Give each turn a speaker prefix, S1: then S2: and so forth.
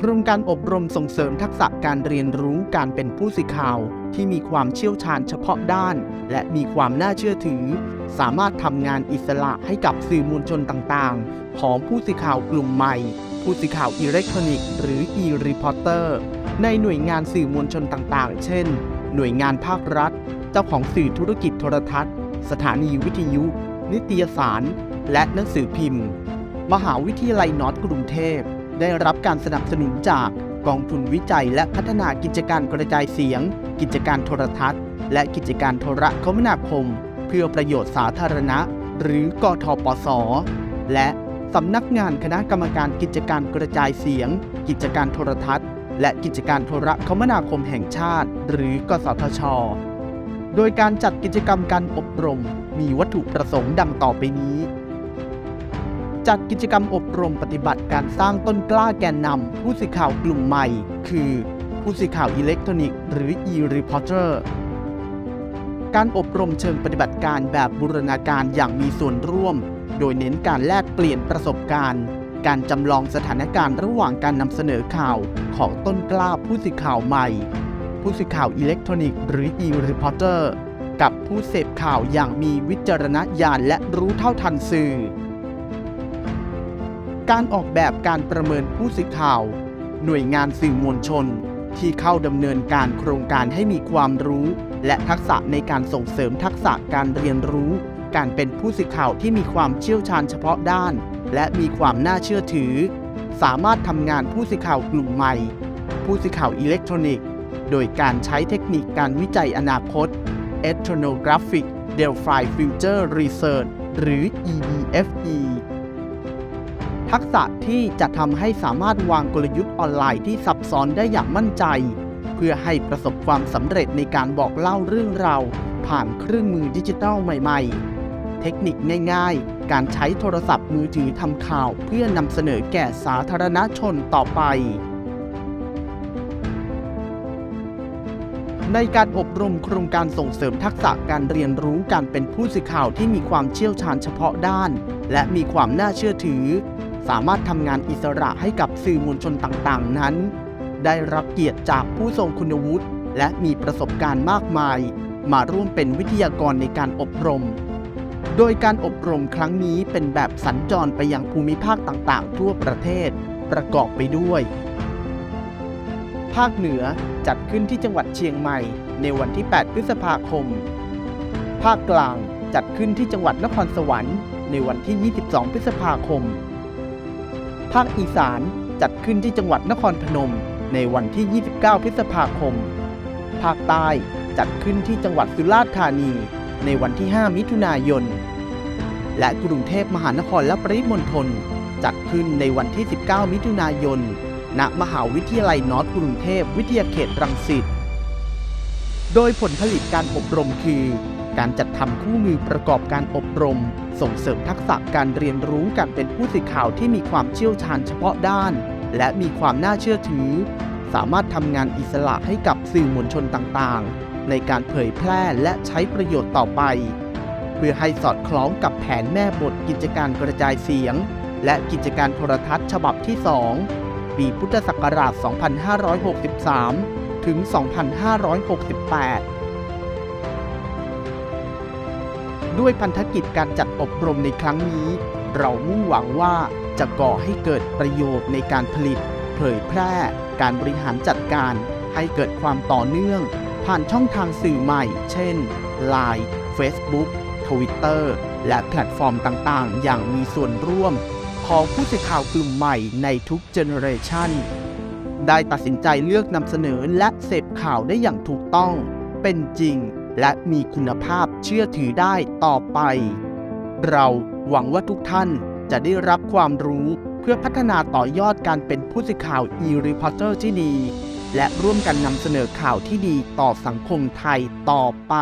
S1: โครงการอบรมส่งเสริมทักษะการเรียนรู้การเป็นผู้สื่อข่าว ที่มีความเชี่ยวชาญเฉพาะด้าน และมีความน่าเชื่อถือ สามารถทำงานอิสระให้กับสื่อมวลชนต่างๆ ของผู้สื่อข่าวกลุ่มใหม่ ผู้สื่อข่าวอิเล็กทรอนิกส์หรือ e-reporter ในหน่วยงานสื่อมวลชนต่างๆ เช่น หน่วยงานภาครัฐ เจ้าของสื่อธุรกิจโทรทัศน์ สถานีวิทยุ นิตยสาร และหนังสือพิมพ์ มหาวิทยาลัยนอร์ทกรุงเทพ ได้รับการสนับสนุนจากกองทุนวิจัยและพัฒนากิจการกระจายเสียง กิจการโทรทัศน์ และกิจการโทรคมนาคม เพื่อประโยชน์สาธารณะ หรือกทปส และสำนักงานคณะกรรมการกิจการกระจายเสียง กิจการโทรทัศน์ และกิจการโทรคมนาคมแห่งชาติ หรือกสทช โดยการจัดกิจกรรมการอบรม มีวัตถุประสงค์ดังต่อไปนี้ จัดกิจกรรมอบรมปฏิบัติการสร้างต้นกล้าแกนนำผู้สื่อข่าวกลุ่มใหม่ คือ ผู้สื่อข่าวอิเล็กทรอนิกส์หรือ e-reporter การอบรมเชิงปฏิบัติการแบบบูรณาการอย่างมีส่วนร่วม โดยเน้นการแลกเปลี่ยนประสบการณ์ การจำลองสถานการณ์ระหว่างการนำเสนอข่าวของต้นกล้าผู้สื่อข่าวใหม่ ผู้สื่อข่าวอิเล็กทรอนิกส์หรือ e-reporter กับผู้เสพข่าวอย่างมีวิจารณญาณและรู้เท่าทันสื่อ การออกแบบการประเมินผู้สื่อข่าว หน่วยงานสื่อมวลชน ที่เข้าดำเนินการโครงการให้มีความรู้ และทักษะในการส่งเสริมทักษะการเรียนรู้ การเป็นผู้สื่อข่าวที่มีความเชี่ยวชาญเฉพาะด้าน และมีความน่าเชื่อถือ สามารถทำงานผู้สื่อข่าวกลุ่มใหม่ ผู้สื่อข่าวอิเล็กทรอนิกส์ โดยการใช้เทคนิคการวิจัยอนาคต Ethnographic Delphi Future Research หรือ EDFE ทักษะที่จะทำให้สามารถวางกลยุทธ์ออนไลน์ที่ซับซ้อนได้อย่างมั่นใจ เพื่อให้ประสบความสำเร็จในการบอกเล่าเรื่องราวผ่านเครื่องมือดิจิทัลใหม่ ๆ เทคนิคง่าย ๆ การใช้โทรศัพท์มือถือทำข่าว เพื่อนำเสนอแก่สาธารณชนต่อไป ในการอบรมโครงการส่งเสริมทักษะการเรียนรู้การเป็นผู้สื่อข่าวที่มีความเชี่ยวชาญเฉพาะด้าน และมีความน่าเชื่อถือ สามารถทำงานอิสระให้กับสื่อมวลชนต่างๆ นั้น ได้รับเกียรติจากผู้ทรงคุณวุฒิและมีประสบการณ์มากมาย มาร่วมเป็นวิทยากรในการอบรม โดยการอบรมครั้งนี้เป็นแบบสัญจรไปยังภูมิภาคต่างๆ ทั่วประเทศประกอบไปด้วย ภาคเหนือจัดขึ้นที่จังหวัดเชียงใหม่ ในวันที่ 8 พฤษภาคม ภาคกลางจัดขึ้นที่จังหวัดนครสวรรค์ในวันที่ 22 พฤษภาคม ภาคอีสานจัดขึ้นที่จังหวัดนครพนม ในวันที่ 29 พฤษภาคม ภาคใต้จัดขึ้นที่จังหวัดสุราษฎร์ธานี ในวันที่ 5 มิถุนายน และกรุงเทพมหานครและปริมณฑลจัดขึ้นในวันที่ 19 มิถุนายน ณ มหาวิทยาลัยนอร์ทกรุงเทพวิทยาเขตรังสิต โดยผลผลิตการอบรมคือ การจัดทำคู่มือประกอบการอบรม ส่งเสริมทักษะการเรียนรู้การเป็นผู้สื่อข่าวที่มีความเชี่ยวชาญเฉพาะด้าน และมีความน่าเชื่อถือ สามารถทำงานอิสระให้กับสื่อมวลชนต่างๆ ในการเผยแพร่และใช้ประโยชน์ต่อไป เพื่อให้สอดคล้องกับแผนแม่บทกิจการกระจายเสียง และกิจการโทรทัศน์ฉบับที่ 2 ปีพุทธศักราช 2563 ถึง 2568 ด้วยพันธกิจการจัดอบรมในครั้งนี้ เรามุ่งหวังว่าจะก่อให้เกิดประโยชน์ในการผลิต เผยแพร่ การบริหารจัดการ ให้เกิดความต่อเนื่อง ผ่านช่องทางสื่อใหม่ เช่น Line Facebook Twitter และแพลตฟอร์มต่างๆ อย่างมีส่วนร่วม ของผู้สื่อข่าวกลุ่มใหม่ในทุกเจเนอเรชัน ได้ตัดสินใจเลือกนำเสนอและเสพข่าวได้อย่างถูกต้อง เป็นจริง และมีคุณภาพเชื่อถือได้ต่อไป เราหวังว่าทุกท่านจะได้รับความรู้เพื่อพัฒนาต่อยอดการเป็นผู้สื่อข่าว e-reporter ที่ดี และร่วมกันนำเสนอข่าวที่ดีต่อสังคมไทยต่อไป